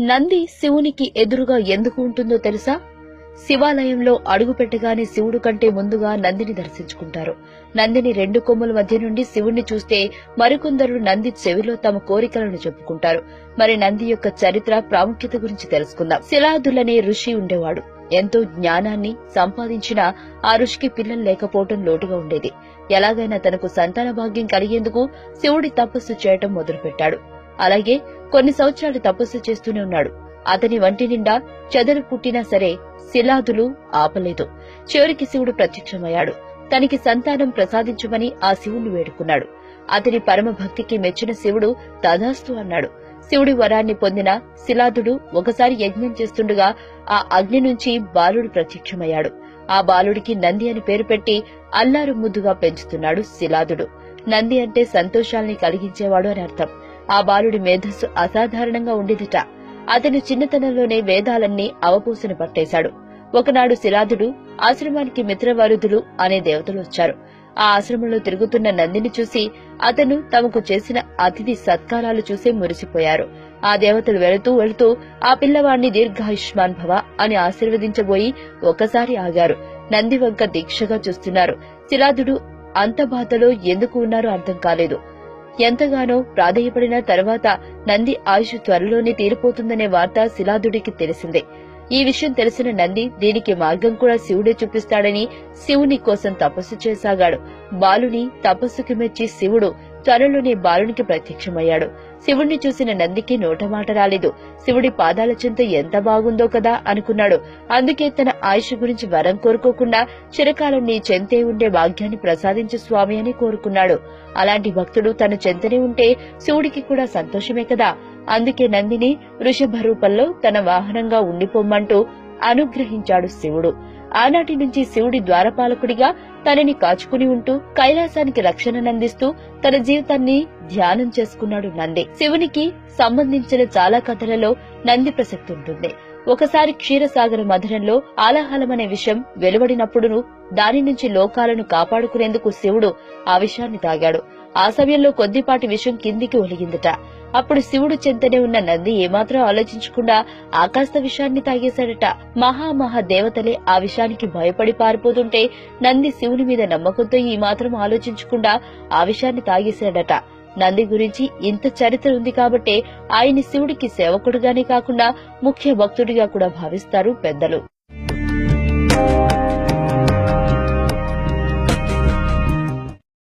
నంది శివునికి ఎదురుగా ఎందుకు ఉంటుందో తెలుసా? శివాలయంలో అడుగుపెట్టగానే శివుడు కంటే ముందుగా నందిని దర్శించుకుంటారు. నందిని రెండు కొమ్ముల మధ్య నుండి శివుణ్ణి చూస్తే మరికొందరు నంది చెవిలో తమ కోరికలను చెప్పుకుంటారు. మరి నంది యొక్క చరిత్ర ప్రాముఖ్యత గురించి తెలుసుకుందాం. శిలాదులనే ఋషి ఉండేవాడు. ఎంతో జ్ఞానాన్ని సంపాదించిన ఆ ఋషికి పిల్లలు లేకపోవటం లోటుగా ఉండేది. ఎలాగైనా తనకు సంతాన భాగ్యం కలిగేందుకు శివుడి తపస్సు చేయటం మొదలుపెట్టాడు. అలాగే కొన్ని సంవత్సరాలు తపస్సు చేస్తూనే ఉన్నాడు. అతని వంటి నిండా చెదలు పుట్టినా సరే శిలాదులు ఆపలేదు. చివరికి శివుడు ప్రత్యక్షమయ్యాడు. తనకి సంతానం ప్రసాదించమని ఆ శివుణ్ణి వేడుకున్నాడు. అతని పరమభక్తికి మెచ్చిన శివుడు తదాస్తు అన్నాడు. శివుడి వరాన్ని పొందిన శిలాదుడు ఒకసారి యజ్ఞం చేస్తుండగా ఆ అగ్ని నుంచి బాలుడు ప్రత్యక్షమయ్యాడు. ఆ బాలుడికి నంది అని పేరు పెట్టి అల్లారు ముద్దుగా పెంచుతున్నాడు శిలాదుడు. నంది అంటే సంతోషాల్ని కలిగించేవాడు అని అర్థం. ఆ బాలుడి మేధస్సు అసాధారణంగా ఉండేదిట. అతను చిన్నతనంలోనే వేదాలన్నీ అవపోసన పట్టేశాడు. ఒకనాడు శిలాదుడు ఆశ్రమానికి మిత్రవరుదులు అనే దేవతలు వచ్చారు. ఆ ఆశ్రమంలో తిరుగుతున్న నందిని చూసి అతను తమకు చేసిన అతిథి సత్కారాలు చూసి మురిసిపోయారు. ఆ దేవతలు వెళుతూ వెళుతూ ఆ పిల్లవాణ్ణి దీర్ఘాయుష్మాన్ భవ అని ఆశీర్వదించబోయి ఒకసారి ఆగారు. నంది వంక దీక్షగా చూస్తున్నారు. శిలాదుడు అంత బాధలో ఎందుకు ఉన్నారో అర్థం కాలేదు. ఎంతగానో ప్రాధేయపడిన తర్వాత నంది ఆయుష్ త్వరలోనే తీరిపోతుందనే వార్త శిలాదుడికి తెలిసిందే. ఈ విషయం తెలిసిన నంది దీనికి మార్గం కూడా శివుడే చూపిస్తాడని శివుని కోసం తపస్సు చేసాగాడు. బాలుని తపస్సుకి మెచ్చి శివుడు త్వరలోనే బాలునికి ప్రత్యక్షమయ్యాడు. శివుణ్ణి చూసిన నందికి నోటమాట రాలేదు. శివుడి పాదాల చింత ఎంత బాగుందో కదా అనుకున్నాడు. అందుకే తన ఆయుష్ గురించి వరం కోరుకోకుండా చిరకాలం నీ చెంతే ఉండే భాగ్యాన్ని ప్రసాదించు స్వామి అని కోరుకున్నాడు. అలాంటి భక్తుడు తన చెంతనే ఉంటే శివుడికి కూడా సంతోషమే కదా. అందుకే నందిని వృషభ రూపంలో తన వాహనంగా ఉండిపోమ్మంటూ అనుగ్రహించాడు శివుడు. ఆనాటి నుంచి శివుడి ద్వారపాలకుడిగా తనని కాచుకుని ఉంటూ కైలాసానికి రక్షణనందిస్తూ తన జీవితాన్ని ధ్యానం చేసుకున్నాడు నంది. శివునికి సంబంధించిన చాలా కథలలో నంది ప్రసక్తి ఉంటుంది. ఒకసారి క్షీరసాగర మధురంలో ఆలాహలం అనే విషయం వెలువడినప్పుడును దాని నుంచి లోకాలను కాపాడుకునేందుకు శివుడు ఆ విషయాన్ని తాగాడు. ఆ సమయంలో కొద్దిపాటి విషయం కిందికి ఒలిగిందట. అప్పుడు శివుడు చెంతనే ఉన్న నంది ఏమాత్రం ఆలోచించకుండా ఆకాశ విషయాన్ని తాగేశాడట. మహామహా దేవతలే ఆ విషయానికి భయపడి పారిపోతుంటే నంది శివుని మీద నమ్మకంతో ఈ మాత్రం ఆలోచించకుండా ఆ విషయాన్ని తాగేశాడట. నంది గురించి ఇంత చరిత్ర ఉంది కాబట్టే ఆయన్ని శివుడికి సేవకుడుగానే కాకుండా ముఖ్య భక్తుడిగా కూడా భావిస్తారు పెద్దలు.